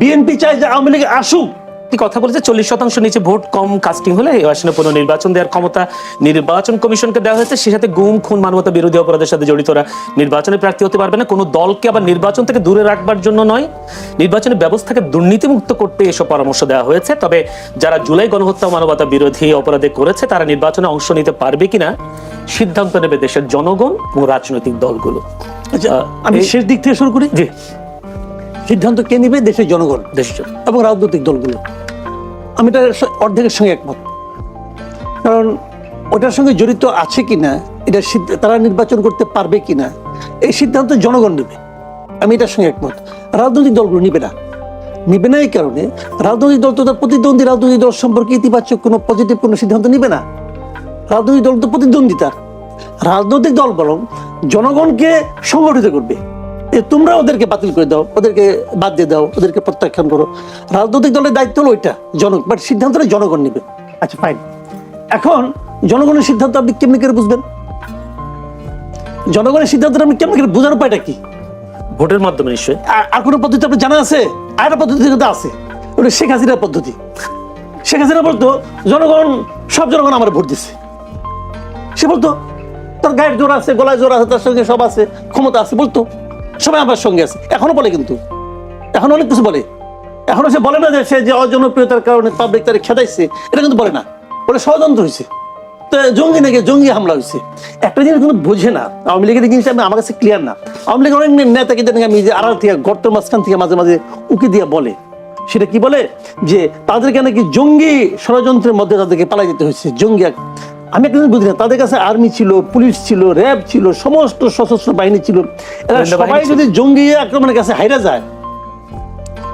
BNP চায় যে আওয়ামী লীগ আসুক। কথা বলেছে? চল্লিশ শতাংশ নিচে ভোট কম কাস্টিং হলে এই আসনে পুনঃ নির্বাচন দেওয়ার ক্ষমতা নির্বাচন কমিশনকে দেওয়া হয়েছে। সে সাথে গুম খুন মানবতা বিরোধী অপরাধের সাথে জড়িতরা নির্বাচনে প্রার্থী হতে পারবে না। কোনো দলকে আবার নির্বাচন থেকে দূরে রাখবার জন্য নয়। নির্বাচনী ব্যবস্থাকে দুর্নীতিমুক্ত করতে এসব পরামর্শ দেওয়া হয়েছে। তবে যারা জুলাই গণহত্যা মানবতা বিরোধী অপরাধে করেছে তারা নির্বাচনে অংশ নিতে পারবে কিনা সিদ্ধান্ত নেবে দেশের জনগণ এবং রাজনৈতিক দলগুলো। আচ্ছা আমি শেষ দিক থেকে শুরু করি? জি। সিদ্ধান্ত কে নিবে? দেশের জনগণ, দেশের জন্য। এবং রাজনৈতিক দলগুলো। আমি এটা অর্ধেকের সঙ্গে একমত। কারণ ওটার সঙ্গে জড়িত আছে কিনা, এটা তারা নির্বাচন করতে পারবে কিনা, এই সিদ্ধান্ত জনগণ নেবে। আমি এটার সঙ্গে একমত। রাজনৈতিক দলগুলো নিবে না। নিবে না এই কারণে রাজনৈতিক দল তো তার প্রতিদ্বন্দ্বী রাজনৈতিক দল সম্পর্কে ইতিবাচক কোনো পজিটিভ কোনো সিদ্ধান্ত নিবে না। রাজনৈতিক দল তো প্রতিদ্বন্দ্বিতা। রাজনৈতিক দল বরং জনগণকে সংগঠিত করবে। এ তোমরা ওদেরকে বাতিল করে দাও ওদেরকে বাদ দিয়ে দাও ওদেরকে প্রত্যাখ্যান করো। রাজনৈতিক দলের দায়িত্ব হলো ওইটা জন বাট সিদ্ধান্তটা জনগণ নেবে। আচ্ছা ফাইন এখন জনগণের সিদ্ধান্ত আপনি কেমনি করে বুঝবেন? জনগণের সিদ্ধান্তটা আপনি কেমনি করে বোঝার উপায়টা কি? ভোটের মাধ্যমে নিশ্চয়ই। আর- আর কোনো পদ্ধতি আপনার জানা আছে? আর একটা পদ্ধতি কিন্তু আছে। ওটা শেখ হাসিনার পদ্ধতি। শেখ হাসিনা বলতো জনগণ সব জনগণ আমার ভোট দিছে। সে বলতো তার গায়ের জোর আছে গলায় জোর আছে তার সঙ্গে সব আছে ক্ষমতা আছে বলতো। সবাই আমার সঙ্গে আছে। এখনও বলে কিন্তু। এখন অনেক কিছু বলে। এখনও সে বলে না যে সে যে অজনপ্রিয়তার কারণে পাবলিক তারে খেদাইছে, এটা কিন্তু বলে না। বলে ষড়যন্ত্র হয়েছে তো জঙ্গি নাকি জঙ্গি হামলা হয়েছে একটা জিনিস কিন্তু বোঝে না। আওয়ামী লীগের জিনিসটা আমি- আমার কাছে ক্লিয়ার না। আওয়ামী লীগের অনেক নেতাকে জানি আমি যে আড়াল থেকে গর্তের মাঝখান থেকে মাঝে মাঝে উকি দিয়ে বলে। সেটা কি বলে? যে তাদেরকে নাকি জঙ্গি ষড়যন্ত্রের মধ্যে তাদেরকে পালাই যেতে হয়েছে জঙ্গি আমি একটা বুঝি না তাদের কাছে আর্মি ছিল পুলিশ ছিল র্যাব ছিল সমস্ত সশস্ত্র বাহিনী ছিল। এরা সবাই যদি জঙ্গি আক্রমণের কাছে হাইরা যায়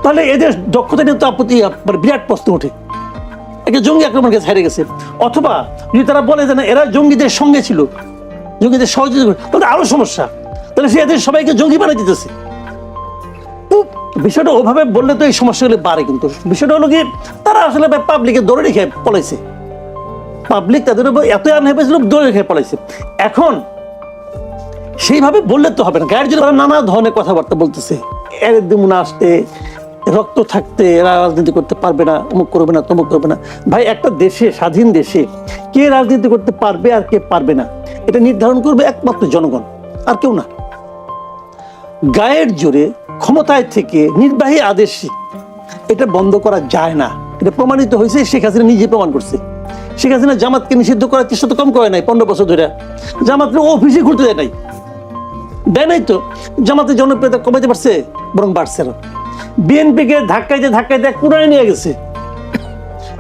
তাহলে এদের দক্ষতা নিয়ে তো আপত্তি মানে বিরাট প্রশ্ন ওঠে। একটা জঙ্গি আক্রমণ কাছে হারিয়ে গেছে। অথবা যদি তারা বলে যে না এরা জঙ্গিদের সঙ্গে ছিল জঙ্গিদের সহযোগিতা তাহলে আরও সমস্যা। তাহলে সে এদের সবাইকে জঙ্গি বানিয়ে দিতেছে। বিষয়টা ওভাবে বললে তো এই সমস্যাগুলো বাড়ে কিন্তু। বিষয়টা হলো কি তারা আসলে পাবলিকে দৌড়ে রেখে পলাইছে। পাবলিক তাদের উপর এত আন হয়েছিল দৌড়ে রেখে পলাইছে। এখন সেইভাবে বললে তো হবে না। গায়ের জন্য নানা ধরনের কথাবার্তা বলতেছে। এর দিমুনা আসতে, রক্ত থাকতে, এরা রাজনীতি করতে পারবে না, অমুক করবে না, তমুক করবে না। ভাই, একটা দেশে, স্বাধীন দেশে কে রাজনীতি করতে পারবে আর কে পারবে না, এটা নির্ধারণ করবে একমাত্র জনগণ, আর কেউ না। গায়ের জোরে ক্ষমতায় থেকে নির্বাহী আদেশে এটা বন্ধ করা যায় না। এটা প্রমাণিত হয়েছে, শেখ হাসিনা নিজে প্রমাণ করছে। শেখ হাসিনা জামাতকে নিষিদ্ধ করার চেষ্টা তো কম করে নাই পনেরো বছর ধরে। জামাতকে অফিসে ঘুরতে দেয় নাই। দেয় নাই তো? জামাতের জনপ্রিয়তা কমাইতে পারছে? বরং বাড়ছে না বিএনপিকে ধাক্কাইতে ধাক্কাইতে কোনায় নিয়ে গেছে।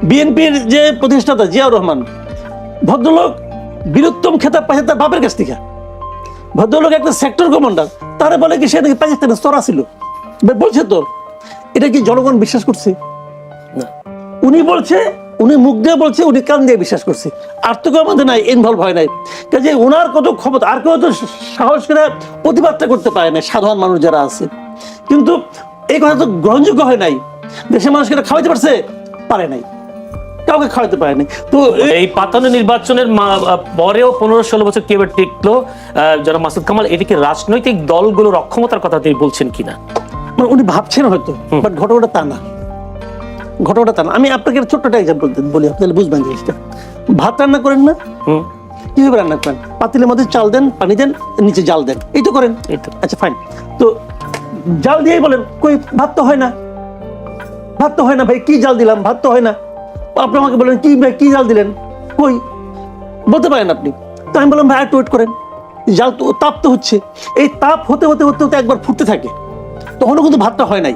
বিএনপির যে প্রতিষ্ঠাতা জিয়াউর রহমান ভদ্রলোক বীরুত্তম খেতাব পাইছে তার বাপের কাছ থেকে। ভদ্রলোক একটা সেক্টর কমান্ডার তারা বলে কি সে নাকি পাকিস্তানের স্তরা ছিল? বলছে তো। এটা কি জনগণ বিশ্বাস করছে? না। উনি বলছে উনি মুখ দিয়ে বলছে উনি কান দিয়ে বিশ্বাস করছে। আর তো কেউ আমাদের নাই ইনভলভ হয় নাই। কাজে ওনার কত ক্ষমতা আর কেউ তো সাহস করে প্রতিবাদটা করতে পারে না সাধারণ মানুষ যারা আছে। কিন্তু এই কথা তো গ্রহণযোগ্য হয় নাই। দেশের মানুষকে এটা খাওয়াইতে পারছে? পারে নাই। কাউকে খাওয়াইতে পারে নাই। তো এই- পাতানো নির্বাচনের পরেও পনেরো ষোলো বছর কীভাবে টিকলো? আহ, যারা মাসুদ কামাল এটিকে রাজনৈতিক দলগুলোর অক্ষমতার কথা তিনি বলছেন কিনা? মানে উনি ভাবছেন হয়তো বাট ঘটনাটা তা না। ঘটনাটা তা না আমি আপনাকে ছোট্ট একটা এক্সাম্পল বলি আপনি তাহলে বুঝবেন জিনিসটা। ভাত রান্না করেন না? হুম। কীভাবে রান্না করেন? পাতিলের মধ্যে চাল দেন পানি দেন নিচে জাল দেন। এই তো করেন? এই তো। আচ্ছা ফাইন তো জাল দিয়েই বলেন কই ভাত তো হয় না। ভাত তো হয় না ভাই কি জাল দিলাম? ভাত তো হয় না। আপনি আমাকে বলেন কি ভাই কি জাল দিলেন? কই? বলতে পারেন আপনি। তো আমি বললাম ভাই একটু ওয়েট করেন। জাল তো তাপ তো হচ্ছে। এই তাপ হতে হতে হতে হতে একবার ফুটতে থাকে। তখনও কিন্তু ভাতটা হয় নাই।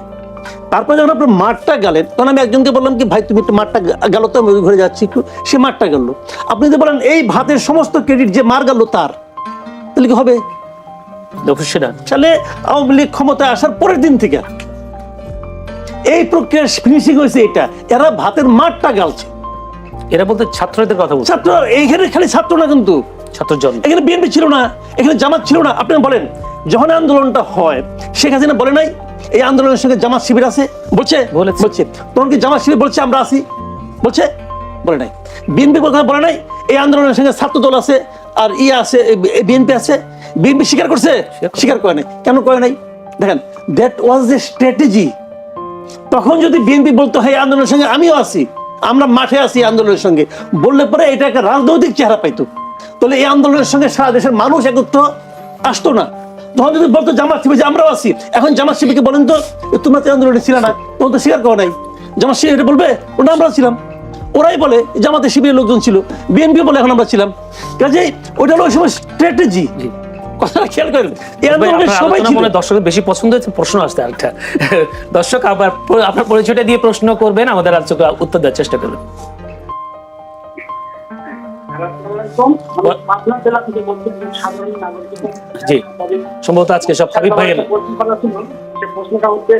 তারপরে যখন আপনার মাঠটা গেলেন তখন আমি একজনকে বললাম কি ভাই তুমি একটু মাঠটা গেল তো আমি ওই ঘরে যাচ্ছি একটু। সে মাঠটা গেল। আপনি যদি বলেন এই ভাতের সমস্ত ক্রেডিট যে মার গেল তার তাহলে কি হবে? না তাহলে আওয়ামী লীগ ক্ষমতায় আসার পরের দিন থেকে এই প্রক্রিয়া ফিনিশিং হয়েছে এটা। এরা ভাতের মাঠটা গালছে। এরা বলতে ছাত্রদের কথা বলছে। ছাত্র এইখানে খালি ছাত্র না কিন্তু। ছাত্র জন এখানে বিএনপি ছিল না এখানে জামাত ছিল না। আপনি বলেন যখন আন্দোলনটা হয় শেখ হাসিনা বলে নাই? এই আন্দোলনের সঙ্গে জামাত শিবির আছে? বলছে? বলেছে। তখন কি জামাত শিবির বলছে আমরা আছি? বলছে? বলে নাই। বিএনপি কথা বলে নাই? এই আন্দোলনের সঙ্গে ছাত্র দল আছে আর ইয়ে আছে বিএনপি আছে। বিএনপি স্বীকার করছে? স্বীকার করে নাই। কেন করে নাই? দেখেন দ্যাট ওয়াজ দ্য স্ট্র্যাটেজি তখন যদি বিএনপি বলতো হ্যাঁ আন্দোলনের সঙ্গে আমিও আছি আমরা মাঠে আছি আন্দোলনের সঙ্গে বললে পরে এটা একটা রাজনৈতিক চেহারা পাইতো। তাহলে এই আন্দোলনের সঙ্গে সারা দেশের মানুষ একত্র আসতো না। তখন যদি বলতো জামাত শিবির যে আমরাও আছি। এখন জামাত শিবিরকে বলেন তো তোমরা তো আন্দোলনে ছিল না তখন তো স্বীকার করো নাই। জামাত শিবির এটা বলবে? ওটা আমরা ছিলাম। ওরাই বলে জামাতে শিবিরের লোকজন ছিল। বিএনপি বলে এখন আমরা ছিলাম। কাজেই ওটা হলো ওই সময় স্ট্র্যাটেজি কথাটা খেয়াল করেন এই আন্দোলনে সবাই মনে দর্শকের বেশি পছন্দ হয়েছে? প্রশ্ন আসতে একটা দর্শক আবার আপনার পরিচয়টা দিয়ে প্রশ্ন করবেন আমাদের আলোচক উত্তর দেওয়ার চেষ্টা করবেন। জি। সম্ভবত আজকে সব হাবিব ভাই প্রশ্নটা হচ্ছে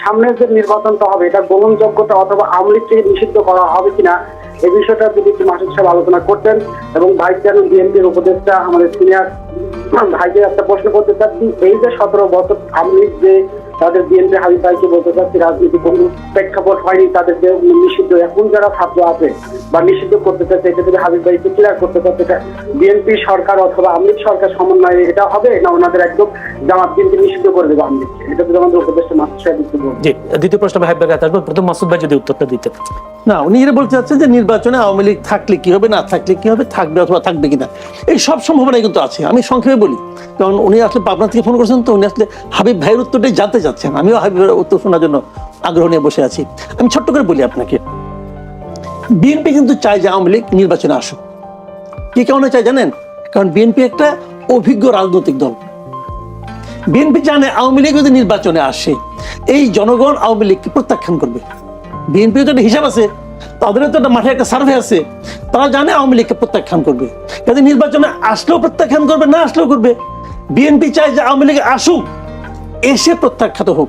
সামনের যে নির্বাচনটা হবে এটা গ্রহণযোগ্যতা অথবা আওয়ামী লীগ থেকে নিষিদ্ধ করা হবে কিনা এই বিষয়টা যদি একটু মাসুদ সাহেব আলোচনা করতেন এবং ভাইস চেয়ারম্যান বিএনপির উপদেষ্টা আমাদের সিনিয়র ভাইকে একটা প্রশ্ন করতে চাচ্ছি এই যে সতেরো বছর আওয়ামী লীগ যে তাদের বিএনপি হাবিব ভাইকে বলতে চাচ্ছি রাজনীতি কোনো প্রেক্ষাপট হয়নি তাদেরকে নিষিদ্ধ। এখন যারা ছাত্র আছে বা নিষিদ্ধ করতে চাচ্ছে এটা যদি হাবিব ভাইকে ক্লিয়ার করতে চাচ্ছে এটা বিএনপি সরকার অথবা আওয়ামী লীগ সরকার সমন্বয়ে এটা হবে না ওনাদের একদম জামাত বিএনপি নিষিদ্ধ করে দেবে আওয়ামী লীগকে এটা যদি আমাদের উপদেষ্টা মাস্টার সাহেব একটু বলবেন। জি দ্বিতীয় প্রশ্ন হাবিব ভাই আসব প্রথম মাসুদ ভাই যদি উত্তরটা দিতে না উনি এটা বলতে চাচ্ছেন যে নির্বাচনে আওয়ামী লীগ থাকলে কি হবে না থাকলে কি হবে থাকবে অথবা থাকবে কিনা। এই সব সম্ভাবনাই কিন্তু আছে। আমি সংক্ষেপে বলি কারণ উনি আসলে পাবনা থেকে ফোন করেছেন তো উনি আসলে হাবিব ভাইয়ের উত্তরটাই জানতে চাচ্ছেন আমিও হাবিবের উত্তর শোনার জন্য আগ্রহ নিয়ে বসে আছি। আমি ছোট্ট করে বলি আপনাকে, বিএনপি কিন্তু চায় যে আওয়ামী লীগ নির্বাচনে আসুক। কি কারণে চায় জানেন? কারণ বিএনপি একটা অভিজ্ঞ রাজনৈতিক দল। বিএনপি জানে আওয়ামী লীগ যদি নির্বাচনে আসে, এই জনগণ আওয়ামী লীগকে প্রত্যাখ্যান করবে। বিএনপির তো একটা হিসাব আছে তাদের তো একটা মাঠে একটা সার্ভে আছে। তারা জানে আওয়ামী লীগকে প্রত্যাখ্যান করবে। কাজে নির্বাচনে আসলেও প্রত্যাখ্যান করবে, না আসলেও করবে। বিএনপি চায় যে আওয়ামী লীগ আসুক। এসে প্রত্যাখ্যাত হোক।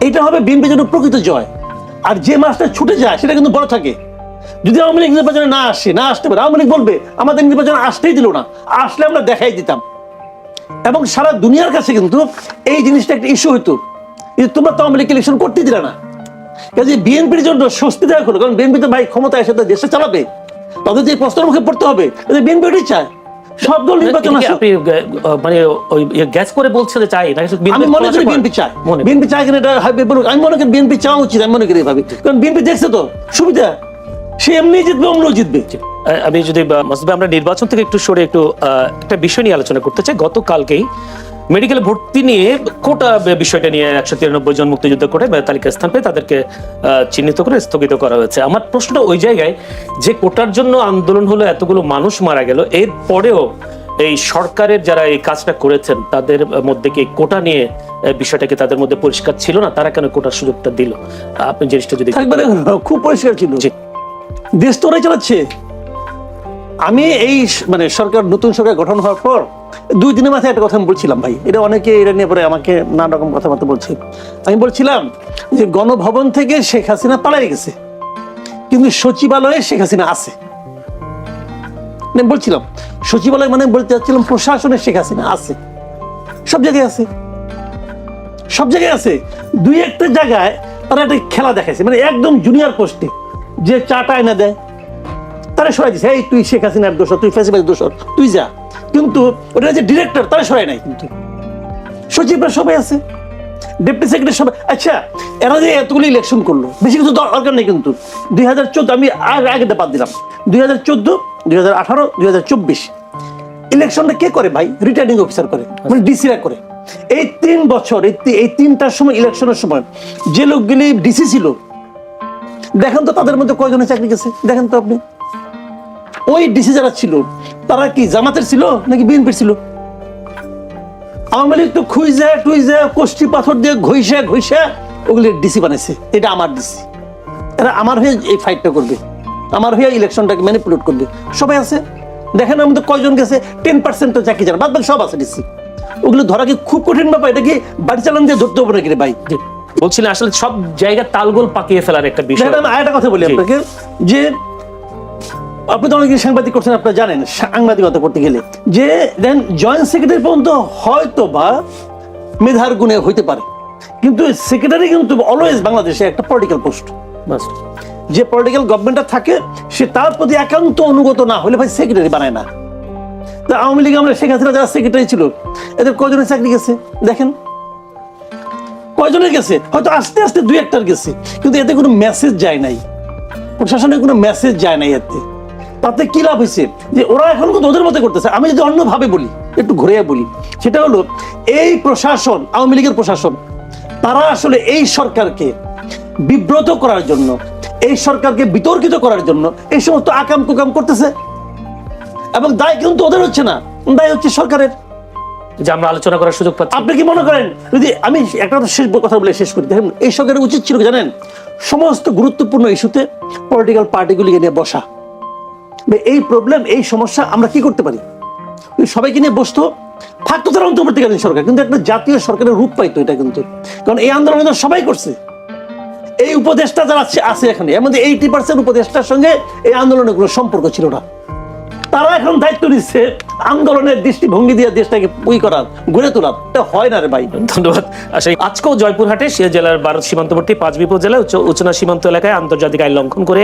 এটা হবে বিএনপির জন্য প্রকৃত জয়। আর যে মাসটা ছুটে যায়, সেটা কিন্তু বড় থাকে। যদি আওয়ামী লীগ নির্বাচনে না আসে, না আসতে পারে, আওয়ামী লীগ বলবে, আমাদের নির্বাচনে আসতেই দিল না। আসলে আমরা দেখাই দিতাম। এবং সারা দুনিয়ার কাছে কিন্তু এই জিনিসটা একটা ইস্যু হইতো। যে তোমরা তো আওয়ামী লীগ ইলেকশন করতে দিলে না। কাজে বিএনপির জন্য স্বস্তিদায়ক হলো, কারণ বিএনপি তো ভাই ক্ষমতা এসে দেশে চালাবে। তাদের যে প্রশ্নের মুখে পড়তে হবে বিএনপি ওটাই চায়। সব দল নির্বাচন আসুক। আপনি মানে ওই গ্যাস করে বলছেন যে চাই আমি মনে করি বিএনপি চাই বিএনপি চাই কিনা এটা আমি মনে করি বিএনপি চাওয়া উচিত আমি মনে করি এভাবে। কারণ বিএনপি দেখছে তো সুবিধা। সে এমনি জিতবে অমনও জিতবে। আমি যদি আমরা নির্বাচন থেকে একটু সরে একটু একটা বিষয় নিয়ে আলোচনা করতে চাই। গতকালকেই মেডিকেল ভর্তি নিয়ে কোটা বিষয়টা নিয়ে একশো তিরানব্বই জন মুক্তিযুদ্ধ করে তালিকা স্থান পেয়ে তাদেরকে চিহ্নিত করে স্থগিত করা হয়েছে আমার প্রশ্নটা ওই জায়গায় যে কোটার জন্য আন্দোলন হলো এতগুলো মানুষ মারা গেল এর পরেও এই সরকারের যারা এই কাজটা করেছেন তাদের মধ্যে কি কোটা নিয়ে আহ, বিষয়টা কি তাদের মধ্যে পরিষ্কার ছিল না তারা কেন কোটার সুযোগটা দিল আপনি জিনিসটা যদি? খুব পরিষ্কার ছিল। দেশ তো ওরাই চালাচ্ছে আমি এই মানে সরকার, নতুন সরকার গঠন হওয়ার পর দুই দিনের মাথায় একটা কথা আমি বলছিলাম ভাই। এটা অনেকে এটা নিয়ে পরে আমাকে নানা রকম কথাবার্তা বলছে। আমি বলছিলাম যে গণভবন থেকে শেখ হাসিনা পালাই গেছে, কিন্তু সচিবালয়ে শেখ হাসিনা আছে। বলছিলাম, সচিবালয় মানে বলতে চাচ্ছিলাম প্রশাসনে শেখ হাসিনা আছে। সব জায়গায় আছে। সব জায়গায় আছে। দুই একটা জায়গায় তারা একটা খেলা দেখাইছে মানে একদম জুনিয়র পোস্টে যে চাটা এনে দেয়। তারা সরাই দিছে। এই তুই শেখ হাসিনার দোষর তুই ফেসিবাদের দোষর তুই যা। কিন্তু ওটা যে ডিরেক্টর তারা সরাই নাই। কিন্তু সচিবরা সবাই আছে। ডেপুটি সেক্রেটারি সবাই আচ্ছা এরা যে এতগুলো ইলেকশন করল বেশি কিছু দরকার নেই কিন্তু। দুই হাজার চোদ্দ আমি আগে আগেটা বাদ দিলাম। দুই হাজার চোদ্দ দুই হাজার আঠারো দুই হাজার চব্বিশ। ইলেকশনটা কে করে ভাই? রিটার্নিং অফিসার করে। মানে ডিসিরা করে। এই তিন বছর এই এই তিনটার সময় ইলেকশনের সময় যে লোকগুলি ডিসি ছিল দেখেন তো তাদের মধ্যে কয়জনের চাকরি গেছে? দেখেন তো আপনি। ওই ডিসি যারা ছিল তারা কি জামাতের ছিল নাকি বিএনপির ছিল? আওয়ামী লীগ তো খুঁজে টুইজে কোষ্টি পাথর দিয়ে ঘইসা ঘইসা ওগুলি ডিসি বানাইছে। এটা আমার ডিসি। এরা আমার হয়ে এই ফাইটটা করবে। আমার হয়ে ইলেকশনটাকে ম্যানিপুলেট করবে। সবাই আছে? দেখেন আমাদের কয়জন গেছে? টেন পার্সেন্ট তো চাকরি জানা বাদ বাকি সব আছে ডিসি। ওগুলো ধরা কি খুব কঠিন ব্যাপার? এটা কি বাড়ি চালান দিয়ে ধরতে হবে নাকি রে ভাই? বলছিলেন আসলে সব জায়গা তালগোল পাকিয়ে ফেলার একটা বিষয়। আমি আরেকটা কথা বলি আপনাকে যে আপনি তো অনেকদিন সাংবাদিক করছেন আপনারা জানেন সাংবাদিকতা করতে গেলে। যে দেন জয়েন্ট সেক্রেটারি পর্যন্ত হয়তো বা মেধার গুণে হইতে পারে। কিন্তু সেক্রেটারি কিন্তু অলওয়েজ বাংলাদেশে একটা পলিটিক্যাল পোস্ট বাস। যে পলিটিক্যাল গভর্নমেন্টটা থাকে সে তার প্রতি একান্ত অনুগত না হলে ভাই সেক্রেটারি বানায় না। তো আওয়ামী লীগ আমরা শেখ হাসিনা যারা সেক্রেটারি ছিল এদের কজনের চাকরি গেছে? দেখেন। কয়জনের গেছে? হয়তো আস্তে আস্তে দুই একটার গেছে। কিন্তু এতে কোনো মেসেজ যায় নাই। প্রশাসনের কোনো মেসেজ যায় নাই এতে। তাতে কি লাভ হয়েছে? যে ওরা এখন কিন্তু ওদের মতো করতেছে। আমি যদি অন্যভাবে বলি একটু ঘুরে বলি সেটা হলো এই প্রশাসন আওয়ামী লীগের প্রশাসন তারা আসলে এই সরকারকে বিব্রত করার জন্য এই সরকারকে বিতর্কিত করার জন্য এই সমস্ত আকাম কুকাম করতেছে। এবং দায় কিন্তু ওদের হচ্ছে না দায় হচ্ছে সরকারের। যে আমরা আলোচনা করার সুযোগ পাচ্ছি। আপনি কি মনে করেন যদি আমি একটা শেষ কথা বলে শেষ করি দেখেন এই সরকারের উচিত ছিল জানেন? সমস্ত গুরুত্বপূর্ণ ইস্যুতে পলিটিক্যাল পার্টিগুলিকে নিয়ে বসা। এই প্রবলেম এই সমস্যা আমরা কি করতে পারি? সবাইকে নিয়ে বসতো, থাকতো তারা অন্তর্বর্তীকালীন সরকার, কিন্তু একটা জাতীয় সরকারের রূপ পাইতো এটা কিন্তু। কারণ এই আন্দোলন সবাই করছে। এই উপদেষ্টা যারা আছে এখানে, এর এইটি পার্সেন্ট উপদেশটার সঙ্গে এই আন্দোলনের কোনো সম্পর্ক ছিল না। তারা এখন দায়িত্ব নিচ্ছে আন্দোলনের দৃষ্টিভঙ্গি দিয়ে দেশটাকে পুই করার গড়ে তোলার এটা হয় না রে ভাই। ধন্যবাদ। আসলে আজকেও জয়পুরহাটে সে জেলার ভারত সীমান্তবর্তী পাঁচ বিপদ জেলায় উচ্চ- উচ্চনা সীমান্ত এলাকায় আন্তর্জাতিক আইন লঙ্ঘন করে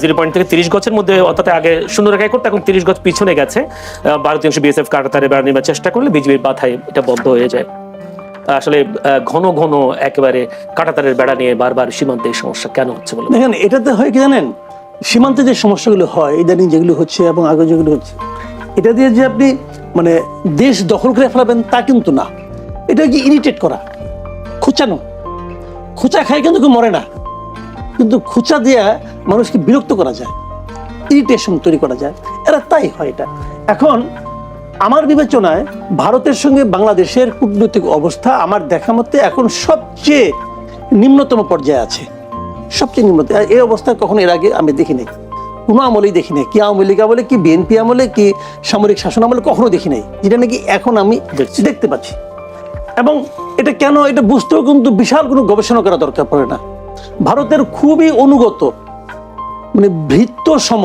জিরো পয়েন্ট থেকে তিরিশ গছের মধ্যে অর্থাৎ আগে শূন্য রেখায় করতে এখন তিরিশ গছ পিছনে গেছে। ভারতীয় অংশ বিএসএফ কাটাতারে বেড়া নেবার চেষ্টা করলে বিজিবির বাধায় এটা বন্ধ হয়ে যায়। আসলে ঘন ঘন একেবারে কাটাতারের বেড়া নিয়ে বারবার সীমান্তে এই সমস্যা কেন হচ্ছে বলে দেখেন এটাতে হয় কি জানেন? সীমান্তে যে সমস্যাগুলো হয়, ইদানিং যেগুলো হচ্ছে এবং আগে যেগুলো হচ্ছে, এটা দিয়ে যে আপনি মানে দেশ দখল করে ফেলাবেন তা কিন্তু না। এটা কি ইরিটেট করা? খুচানো। খুচা খায় কিন্তু কেউ মরে না। কিন্তু খুচা দিয়ে মানুষকে বিরক্ত করা যায় ইরিটেশন তৈরি করা যায়। এরা তাই হয় এটা। এখন আমার বিবেচনায় ভারতের সঙ্গে বাংলাদেশের কূটনৈতিক অবস্থা আমার দেখা মতে এখন সবচেয়ে নিম্নতম পর্যায়ে আছে। সবচেয়ে নিম্ন আর এই অবস্থা কখনো এর আগে আমি দেখি নাই কোনো আমলেই দেখি নাই কি আওয়ামী লীগ আমলে কি বিএনপি আমলে কি সামরিক শাসন আমলে কখনো দেখি নাই যেটা নাকি এখন আমি দেখছি। দেখতে পাচ্ছি। এবং এটা কেন এটা বুঝতেও কিন্তু বিশাল কোনো গবেষণা করা দরকার পড়ে না। ভারতের খুবই অনুগত মানে ভৃত্য সম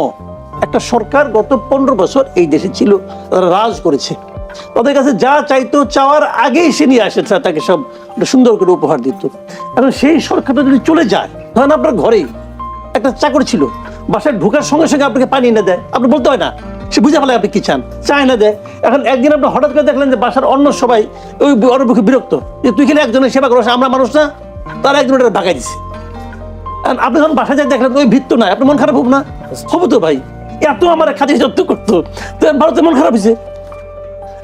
একটা সরকার গত পনেরো বছর এই দেশে ছিল তারা রাজ করেছে। তাদের কাছে যা চাইতো চাওয়ার আগেই সে নিয়ে আসে তাকে সব সুন্দর করে উপহার দিত। এখন সেই সরকারটা যদি চলে যায়, ধরেন আপনার ঘরেই একটা চাকর ছিল, বাসায় ঢোকার সঙ্গে সঙ্গে আপনাকে পানি এনে দেয়, আপনি বলতে হয় না, সে বুঝে ফেলে আপনি কি চান, চা এনে দেয়। এখন একদিন আপনি হঠাৎ করে দেখলেন যে বাসার অন্য সবাই ওই ওর বিরক্ত, যে তুই খেলে একজনের সেবা করো আমরা মানুষ না, তারা একজন ওটা ভাগাই দিছে। আপনি যখন বাসায় যাই দেখলেন, ওই ভিত্ত নাই আপনি মন খারাপ হোক না? হব তো ভাই, এত আমার খাতি যত্ন করতো, তো ভারতে মন খারাপ হয়েছে।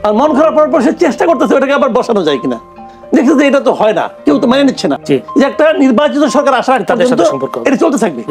আর মন খারাপ হওয়ার পর সে চেষ্টা করতেছে ওটাকে আবার বসানো যায় কিনা। দেখছে যে এটা তো হয় না কেউ তো মেনে নিচ্ছে না। যে একটা নির্বাচিত সরকার আসার তাদের সাথে সম্পর্ক। এটা চলতে থাকবে।